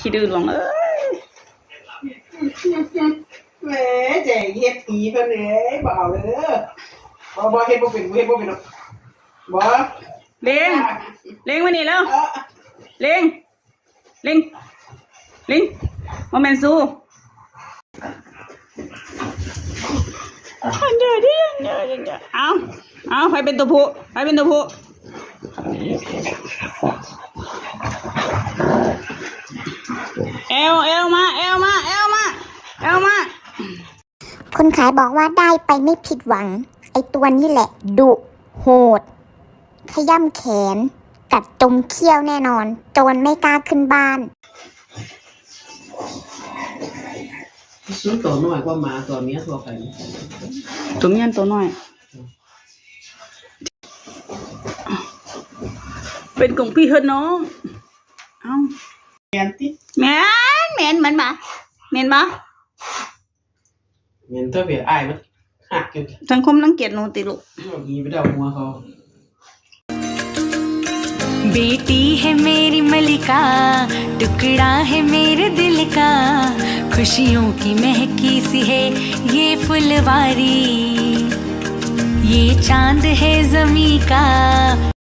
ขี้ดื้อหลวงเอ้ยแหมแจกเฮ็ดผีเพิ่นเอ้ยบ่เอาเด้อบ่บ่เฮ็ดบ่เป็นเฮ็ดบ่เป็นหรอกบ่เล็งเล็งมานี่แล้วเออเล็งเล็งเล็งโมเมนซูอันเดียวดิอันเดียวอันเดียวเอาเอาใครเป็นตัวผู้ใครเป็นตัวผู้ เอวเอวมาเอวมาเอวมาเอวมา คนขายบอกว่าได้ไปไม่ผิดหวัง ไอตัวนี้แหละ ดุโหด ขย่ำแขน กัดจมเขี้ยวแน่นอน โจรไม่กล้าขึ้นบ้าน ซื้อตัวน้อยกว่าหมาตัวเมียทั่วไปตัวเมียนตัวน้อย เป็นของพี่เฮดน้อง เอ้าแม่นติแม่น แม่นเหมือนมาแม่นมา แม่นตัวเบียอ้ายมันหักอยู่ สังคมรังเกียจหนูติลูก เอายีไปเดาหัวเขา बेटी है मेरी मलिका टुकड़ा है मेरे दिल का खुशियों की महकी सी है ये फुलवारी ये चांद है जमी का